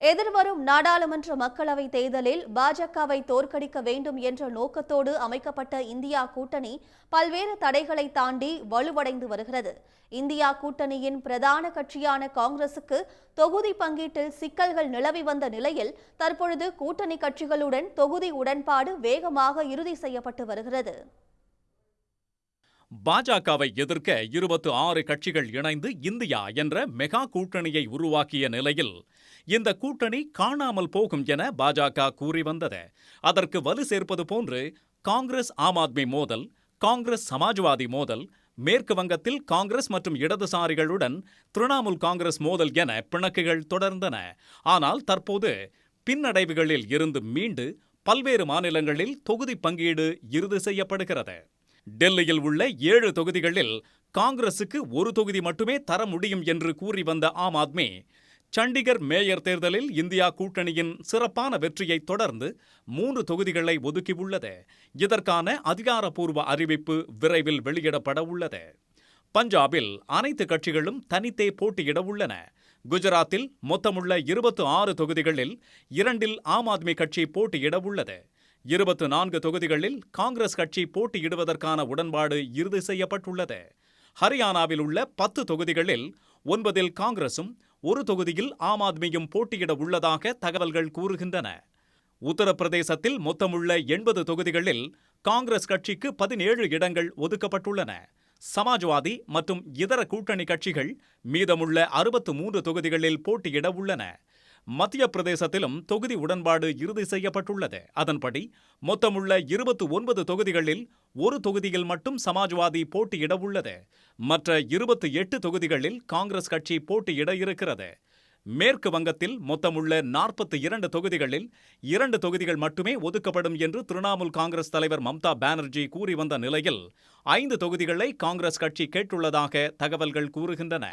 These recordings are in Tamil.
எதிர்வரும் நாடாளுமன்ற மக்களவை தேர்தலில் பாஜகவை தோற்கடிக்க வேண்டும் என்ற நோக்கத்தோடு அமைக்கப்பட்ட இந்தியா கூட்டணி பல்வேறு தடைகளை தாண்டி வலுவடைந்து வருகிறது. இந்தியா கூட்டணியின் பிரதான கட்சியான காங்கிரசுக்கு தொகுதி பங்கீட்டில் சிக்கல்கள் நிலவி வந்த நிலையில் தற்பொழுது கூட்டணி கட்சிகளுடன் தொகுதி உடன்பாடு வேகமாக இறுதி செய்யப்பட்டு வருகிறது. பாஜகவை எதிர்க்க இருபத்து ஆறு கட்சிகள் இணைந்து இந்தியா என்ற மெகா கூட்டணியை உருவாக்கிய நிலையில் இந்த கூட்டணி காணாமல் போகும் என பாஜக கூறி வந்தது. அதற்கு வலு சேர்ப்பது போன்று காங்கிரஸ் ஆம் ஆத்மி மோதல் காங்கிரஸ் சமாஜ்வாதி மோதல் மேற்கு வங்கத்தில் காங்கிரஸ் மற்றும் இடதுசாரிகளுடன் திரிணாமுல் காங்கிரஸ் மோதல் என பிணக்குகள் தொடர்ந்தன. ஆனால் தற்போது பின்னடைவுகளில் இருந்து மீண்டு பல்வேறு மாநிலங்களில் தொகுதி பங்கீடு இறுதி செய்யப்படுகிறது. டெல்லியில் உள்ள ஏழு தொகுதிகளில் காங்கிரசுக்கு ஒரு தொகுதி மட்டுமே தர முடியும் என்று கூறி வந்த ஆம் ஆத்மி சண்டிகர் மேயர் தேர்தலில் இந்தியா கூட்டணியின் சிறப்பான வெற்றியை தொடர்ந்து மூன்று தொகுதிகளை ஒதுக்கியுள்ளது. இதற்கான அதிகாரப்பூர்வ அறிவிப்பு விரைவில் வெளியிடப்பட உள்ளது. பஞ்சாபில் அனைத்து கட்சிகளும் தனித்தே போட்டியிட உள்ளன. குஜராத்தில் மொத்தமுள்ள இருபத்து ஆறு தொகுதிகளில் இரண்டில் ஆம் ஆத்மி கட்சி போட்டியிட உள்ளது. இருபத்து நான்கு தொகுதிகளில் காங்கிரஸ் கட்சி போட்டியிடுவதற்கான உடன்பாடு இறுதி செய்யப்பட்டுள்ளது. ஹரியானாவில் உள்ள பத்து தொகுதிகளில் ஒன்பதில் காங்கிரசும் ஒரு தொகுதியில் ஆம் ஆத்மியும் போட்டியிட உள்ளதாக தகவல்கள் கூறுகின்றன. உத்தரப்பிரதேசத்தில் மொத்தமுள்ள எண்பது தொகுதிகளில் காங்கிரஸ் கட்சிக்கு பதினேழு இடங்கள் ஒதுக்கப்பட்டுள்ளன. சமாஜ்வாதி மற்றும் இதர கூட்டணி கட்சிகள் மீதமுள்ள அறுபத்து மூன்று தொகுதிகளில் போட்டியிட உள்ளன. மத்திய பிரதேசத்திலும் தொகுதி உடன்பாடு இறுதி செய்யப்பட்டுள்ளது. அதன்படி மொத்தமுள்ள இருபத்து ஒன்பது தொகுதிகளில் ஒரு தொகுதியில் மட்டும் சமாஜ்வாதி போட்டியிட உள்ளது. மற்ற இருபத்தி எட்டு தொகுதிகளில் காங்கிரஸ் கட்சி போட்டியிட இருக்கிறது. மேற்கு வங்கத்தில் மொத்தமுள்ள நாற்பத்தி இரண்டு தொகுதிகளில் இரண்டு தொகுதிகள் மட்டுமே ஒதுக்கப்படும் என்று திரிணாமுல் காங்கிரஸ் தலைவர் மம்தா பானர்ஜி கூறி வந்த நிலையில் ஐந்து தொகுதிகளை காங்கிரஸ் கட்சி கேட்டுள்ளதாக தகவல்கள் கூறுகின்றன.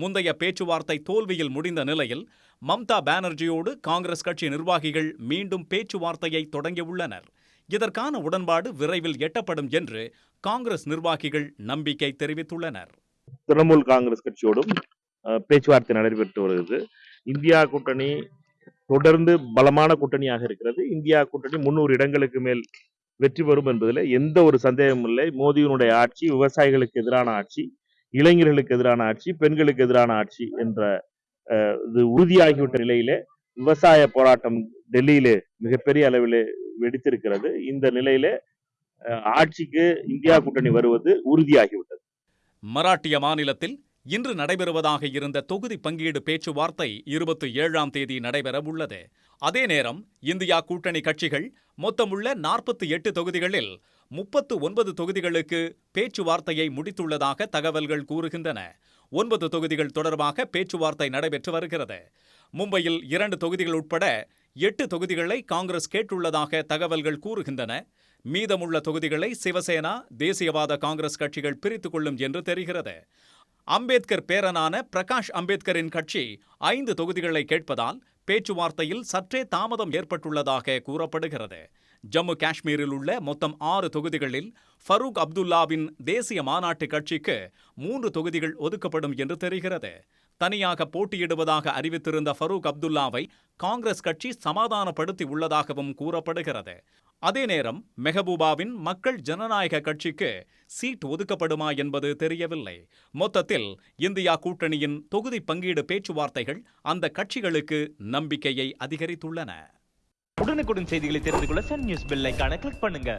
முந்தைய பேச்சுவார்த்தை தோல்வியில் முடிந்த நிலையில் மம்தா பானர்ஜியோடு காங்கிரஸ் கட்சி நிர்வாகிகள் மீண்டும் பேச்சுவார்த்தையை தொடங்கியுள்ளனர். இதற்கான உடன்பாடு விரைவில் எட்டப்படும் என்று காங்கிரஸ் நிர்வாகிகள் நம்பிக்கை தெரிவித்துள்ளனர். திரிணாமுல் காங்கிரஸ் கட்சியோடும் பேச்சுவார்த்தை நடைபெற்று வருகிறது. இந்தியா கூட்டணி தொடர்ந்து பலமான கூட்டணியாக இருக்கிறது. இந்தியா கூட்டணி முன்னூறு இடங்களுக்கு மேல் வெற்றி பெறும் என்பதில் எந்த ஒரு சந்தேகமும் இல்லை. மோடியினுடைய ஆட்சி விவசாயிகளுக்கு எதிரான ஆட்சி. இளைஞர்களுக்கு எதிரான ஆட்சி பெண்களுக்கு எதிரான ஆட்சி என்ற இது உறுதியாகிவிட்ட நிலையிலே விவசாய போராட்டம் டெல்லியிலே மிகப்பெரிய அளவிலே வெடித்திருக்கிறது. இந்த நிலையிலே ஆட்சிக்கு இந்தியா கூட்டணி வருவது உறுதியாகிவிட்டது. மராட்டிய மாநிலத்தில் இன்று நடைபெறுவதாக இருந்த தொகுதி பங்கீடு பேச்சுவார்த்தை இருபத்தி ஏழாம் தேதி நடைபெற உள்ளது. அதே நேரம் இந்தியா கூட்டணி கட்சிகள் மொத்தமுள்ள நாற்பத்தி எட்டு தொகுதிகளில் முப்பத்து ஒன்பது தொகுதிகளுக்கு பேச்சுவார்த்தையை முடித்துள்ளதாக தகவல்கள் கூறுகின்றன. ஒன்பது தொகுதிகள் தொடர்பாக பேச்சுவார்த்தை நடைபெற்று வருகிறது. மும்பையில் இரண்டு தொகுதிகள் உட்பட எட்டு தொகுதிகளை காங்கிரஸ் கேட்டுள்ளதாக தகவல்கள் கூறுகின்றன. மீதமுள்ள தொகுதிகளை சிவசேனா தேசியவாத காங்கிரஸ் கட்சிகள் பிரித்துக் கொள்ளும் என்று தெரிகிறது. அம்பேத்கர் பேரனான பிரகாஷ் அம்பேத்கரின் கட்சி ஐந்து தொகுதிகளை கேட்பதால் பேச்சுவார்த்தையில் சற்றே தாமதம் ஏற்பட்டுள்ளதாக கூறப்படுகிறது. ஜம்மு காஷ்மீரில் உள்ள மொத்தம் ஆறு தொகுதிகளில் ஃபரூக் அப்துல்லாவின் தேசிய மாநாட்டு கட்சிக்கு மூன்று தொகுதிகள் ஒதுக்கப்படும் என்று தெரிகிறது. தனியாக போட்டியிடுவதாக அறிவித்திருந்த ஃபரூக் அப்துல்லாவை காங்கிரஸ் கட்சி சமாதானப்படுத்தி உள்ளதாகவும் கூறப்படுகிறது. அதே நேரம் மெஹபூபாவின் மக்கள் ஜனநாயக கட்சிக்கு சீட் ஒதுக்கப்படுமா என்பது தெரியவில்லை. மொத்தத்தில் இந்தியா கூட்டணியின் தொகுதி பங்கீடு பேச்சுவார்த்தைகள் அந்த கட்சிகளுக்கு நம்பிக்கையை அதிகரித்துள்ளன. உடனுக்குடன் செய்திகளை தெரிந்து கொள்ள சன் நியூஸ் பெல் கிளிக் பண்ணுங்க.